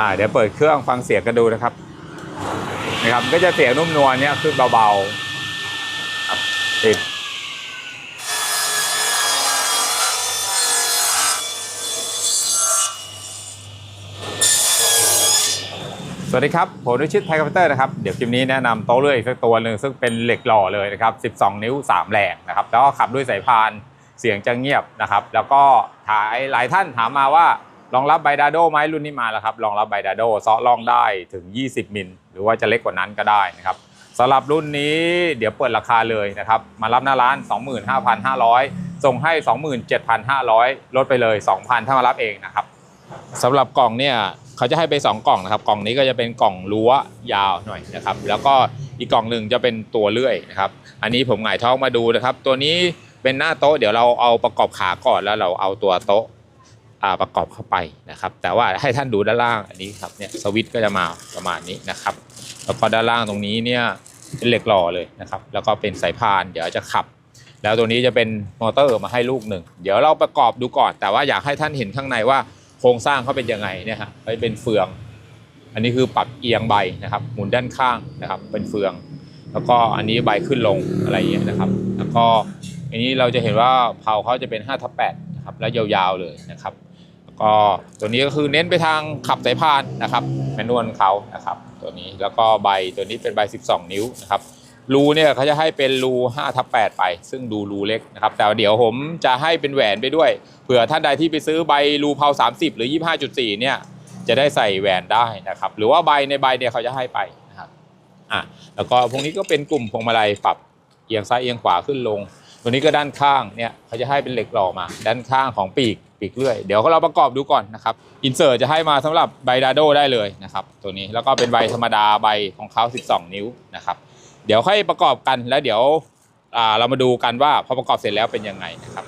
อ่าเดี๋ยวเปิดเครื่องฟังเสียงกันดูนะครับนะครับ ก็จะเสียงนุ่มนวลเนี่ยคือเบาๆติดสวัสดีครับ ผมนุชิตไทยคอมพิวเตอร์นะครับ เดี๋ยวคลิปนี้แนะนำโต๊ะเลื่อยอีกสักตัวหนึ่งซึ่งเป็นเหล็กหล่อเลยนะครับ 12 นิ้ว 3แรงนะครับ แล้วก็ขับด้วยสายพาน เสียงจะเงียบนะครับ แล้วก็ถ่ายหลายท่านถามมาว่า รองรับไบดาโดไหมรุ่นนี้มาแล้วครับรองรับไบดาโดซาะล่องได้ถึง 20 มิล หรือว่าจะเล็กกว่านั้นก็ได้นะครับสำหรับรุ่นนี้เดี๋ยวเปิดราคาเลยนะครับ มารับหน้าร้าน 25,500 ส่งให้ 27,500 ลดไปเลย 2,000 ถ้ามารับเองนะครับสำหรับกล่องเนี่ยเขาจะให้ไป 2 กล่องนะครับ กล่องนี้ก็จะเป็นกล่องรั้วยาวหน่อยนะครับ แล้วก็อีกกล่องหนึ่งจะเป็นตัวเลื่อยนะครับ อันนี้ผมหงายท้องมาดูนะครับ ตัวนี้เป็นหน้าโต๊ะเดี๋ยวเราเอาประกอบขาก่อนแล้วเราเอาตัวโต๊ะ ประกอบเข้าไปนะครับ แต่ว่าให้ท่านดูด้านล่างอันนี้ครับเนี่ยสวิตช์ก็จะมาประมาณนี้นะครับ แล้วก็ด้านล่างตรงนี้เนี่ยเป็นเหล็กหล่อเลยนะครับ แล้วก็เป็นสายพานเดี๋ยวจะขับ แล้วตัวนี้จะเป็นมอเตอร์มาให้ลูกหนึ่งเดี๋ยวเราประกอบดูก่อน แต่ว่าอยากให้ท่านเห็นข้างในว่าโครงสร้างเขาเป็นยังไงเนี่ยฮะไปเป็นเฟือง อันนี้คือปรับเอียงใบนะครับ หมุนด้านข้างนะครับ เป็นเฟือง แล้วก็อันนี้ใบขึ้นลงอะไรอย่างเงี้ยนะครับ แล้วก็อันนี้เราจะเห็นว่าเผาเขาจะเป็น5ทับ8 นะครับแล้วยาวๆเลยนะครับก็ตัวนี้ก็คือเน้นไปทางขับสายพานนะครับแมนนวลเขานะครับตัวนี้แล้วก็ใบตัวนี้เป็นใบ 12 นิ้วนะครับรูเนี่ยเขาจะให้เป็นรู5ทับ8ไป ซึ่งดูรูเล็กนะครับแต่เดี๋ยวผมจะให้เป็นแหวนไปด้วยเผื่อท่านใดที่ไปซื้อใบรูเพา30 หรือ 25.4 เนี่ยจะได้ใส่แหวนได้นะครับหรือว่าใบในใบเนี่ยเขาจะให้ไปนะครับอะแล้วก็พวกนี้ก็เป็นกลุ่มพวงมาลัยปรับเอียงซ้ายเอียงขวาขึ้นลง ตัวนี้ก็ด้านข้างเนี่ยเขาจะให้เป็นเหล็กหล่อมา ด้านข้างของปีกปีกเลื่อย เดี๋ยวเราประกอบดูก่อนนะครับอินเสิร์ตจะให้มาสำหรับใบดาโดได้เลยนะครับตัวนี้แล้วก็เป็นใบธรรมดาใบของเขา 12 นิ้วนะครับเดี๋ยวค่อยประกอบกันแล้วเดี๋ยวอ่าเรามาดูกันว่าพอประกอบเสร็จแล้วเป็นยังไงนะครับ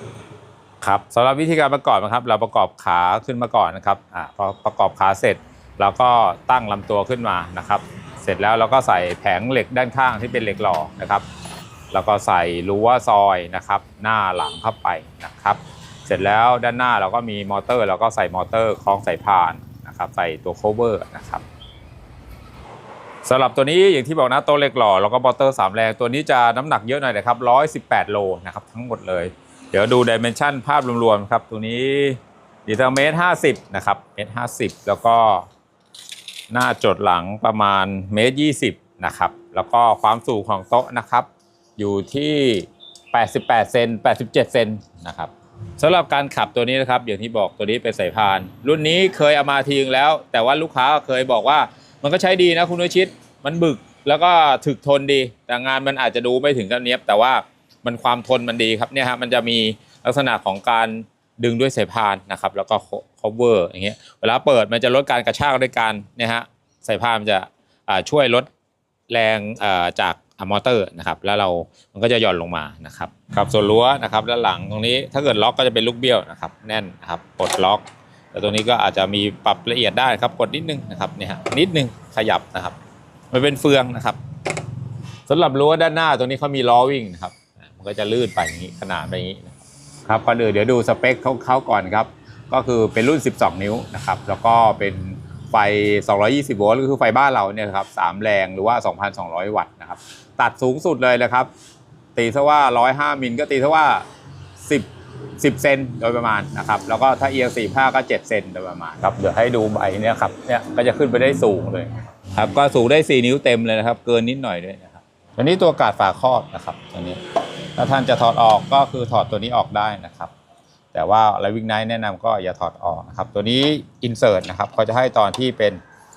ครับสำหรับวิธีการประกอบนะครับ เราประกอบขาขึ้นมาก่อนนะครับอ่าพอประกอบขาเสร็จเราก็ตั้งลำตัวขึ้นมานะครับ เสร็จแล้วเราก็ใส่แผงเหล็กด้านข้างที่เป็นเหล็กหล่อนะครับ แล้วก็ใส่รั้วซอยนะครับหน้าหลังเข้าไปนะครับ เสร็จแล้วด้านหน้าเราก็มีมอเตอร์เราก็ใส่มอเตอร์คล้องสายพานนะครับ ใส่ตัวโคเวอร์นะครับสำหรับตัวนี้อย่างที่บอกนะโตวเหล็กหล่อแล้วก็มอเตอร์สามแรงตัวนี้จะน้ำหนักเยอะหน่อยนะครับ118 โลนะครับทั้งหมดเลย เดี๋ยวดูดิเมนชันภาพรวมๆครับตัวนี้ดีเทลเมตรห้าสิบนะครับเมตรห้าสิบแล้วก็หน้าจดหลังประมาณเมตรยี่สิบนะครับ แล้วก็ความสูงของโต๊ะนะครับ อยู่ที่ 88 เซน 87 เซนนะครับสำหรับการขับตัวนี้นะครับ อย่างที่บอกตัวนี้เป็นสายพาน รุ่นนี้เคยเอามาทีนึงแล้ว แต่ว่าลูกค้าเคยบอกว่ามันก็ใช้ดีนะคุณวิชิต มันบึกแล้วก็ถึกทนดี แต่งานมันอาจจะดูไม่ถึงกับเนี้ยบแต่ว่ามันความทนมันดีครับเนี่ยฮะมันจะมีลักษณะของการดึงด้วยสายพานนะครับ แล้วก็ cover อย่างเงี้ยเวลาเปิดมันจะลดการกระชากด้วยการเนี่ยฮะสายพานมันจะช่วยลดแรงจาก มอเตอร์นะครับแล้วเรา มันก็จะหย่อนลงมานะครับครับส่วนรั้วนะครับด้านหลังตรงนี้ถ้าเกิดล็อกก็จะเป็นลูกเบี้ยวนะครับแน่นนะครับปลดล็อกแต่ตรงนี้ก็อาจจะมีปรับละเอียดได้ครับกดนิดนึงนะครับเนี่ยฮะนิดนึงขยับนะครับ มันเป็นเฟืองนะครับสำหรับรั้วด้านหน้าตรงนี้เขามีล้อวิ่งนะครับมันก็จะลื่นไปอย่างนี้ขนาดไปอย่างนี้นะครับครับก่อนอื่นเดี๋ยวดูสเปคเขาเขาก่อนครับก็คือเป็นรุ่น 12 นิ้วนะครับแล้วก็เป็น ไฟ 220 โวลต์ก็คือไฟบ้านเราเนี่ยครับสามแรงหรือว่า 2,200 วัตต์นะครับ ตัดสูงสุดเลยนะครับ ตีซะว่า 105 มิลก็ตีซะว่า 10 10 เซนโดยประมาณนะครับ แล้วก็ถ้าเอียง45 ก็ 7 เซนโดยประมาณครับ เดี๋ยวให้ดูใบเนี่ยครับ เนี่ยก็จะขึ้นไปได้สูงเลยครับ ก็สูงได้ 4 นิ้วเต็มเลยนะครับ เกินนิดหน่อยด้วยนะครับตัวนี้ตัวกาดฝาครอบนะครับตัวนี้ ถ้าท่านจะถอดออกก็คือถอดตัวนี้ออกได้นะครับ แต่ว่าไลวิ่งไนท์แนะนำก็อย่าถอดออกนะครับ ตัวนี้อินเสิร์ตนะครับเขาจะให้ตอนที่เป็น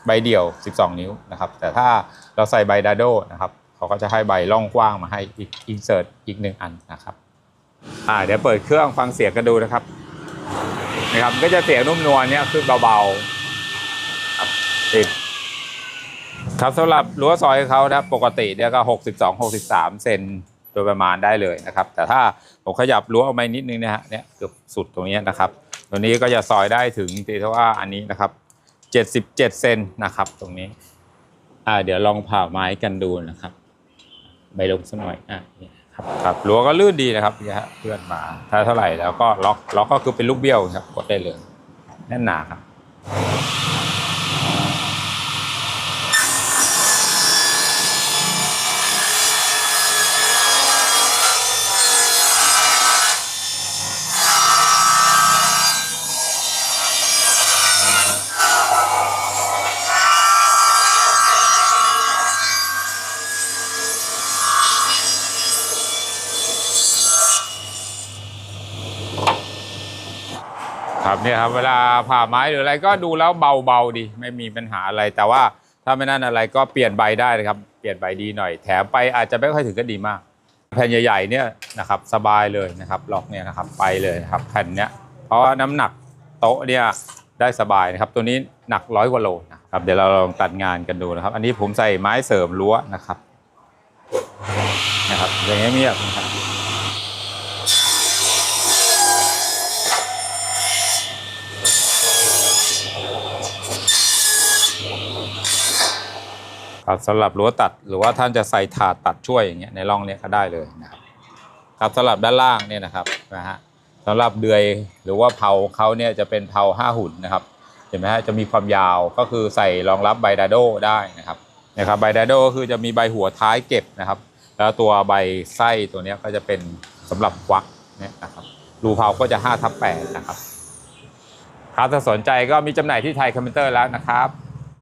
ใบเดี่ยว 12 นิ้วนะครับ แต่ถ้าเราใส่ใบดาโดนะครับเขาก็จะให้ใบล่องกว้างมาให้อีกอินเสิร์ตอีกหนึ่งอันนะครับอ่าเดี๋ยวเปิดเครื่องฟังเสียงกันดูนะครับนะครับก็จะเสียงนุ่มนวลเนี่ยคือเบาๆติดครับสำหรับรั้วซอยเขานะปกติเนี่ยก็ 62 63 เซน โดยประมาณได้เลยนะครับ แต่ถ้าผมขยับรั้วออกมานิดนึงนะฮะเนี่ยเกือบสุดตรงนี้นะครับตัวนี้ก็จะซอยได้ถึงตีเท่าว่าอันนี้นะครับ 77เซนนะครับ ตรงนี้อ่าเดี๋ยวลองผ่าไม้กันดูนะครับใบลงสักหน่อยอะครับครับรั้วก็ลื่นดีนะครับเนี่ยฮะเพื่อนมาถ้าเท่าไหร่แล้วก็ล็อกล็อกก็คือเป็นลูกเบี้ยวครับกดได้เลยแน่นหนาครับ ครับเนี่ยครับเวลาผ่าไม้หรืออะไรก็ดูแล้วเบาๆดี ไม่มีปัญหาอะไร แต่ว่าถ้าไม่นั่นอะไรก็เปลี่ยนใบได้นะครับ เปลี่ยนใบดีหน่อย แถมไปอาจจะไม่ค่อยถึงก็ดีมาก แผ่นใหญ่ๆเนี่ยนะครับสบายเลยนะครับล็อกเนี่ยนะครับไปเลยนะครับแผ่นเนี้ยเพราะว่าน้ำหนักโต๊ะเนี่ยได้สบายนะครับ ตัวนี้หนักร้อยกว่าโลนะครับเดี๋ยวเราลองตัดงานกันดูนะครับ อันนี้ผมใส่ไม้เสริมรั้วนะครับนะครับอย่างเงี้ยบนะครับ ครับสำหรับรั้วตัดหรือว่าท่านจะใส่ถาดตัดช่วยอย่างเงี้ยในร่องเนี้ยก็ได้เลยนะครับครับสำหรับด้านล่างเนี่ยนะครับนะฮะสำหรับเดือยหรือว่าเผาเขาเนี่ยจะเป็นเผาห้าหุ่นนะครับเห็นไหมฮะจะมีความยาวก็คือใส่รองรับใบดาโดได้นะครับนะครับใบดาโดก็คือจะมีใบหัวท้ายเก็บนะครับ แล้วตัวใบไส้ตัวเนี้ยก็จะเป็นสำหรับควักเนี่ยนะครับรูเผาก็จะ5ทับ8นะครับครับถ้าสนใจก็มีจำหน่ายที่ไทยคอมพิวเตอร์แล้วนะครับ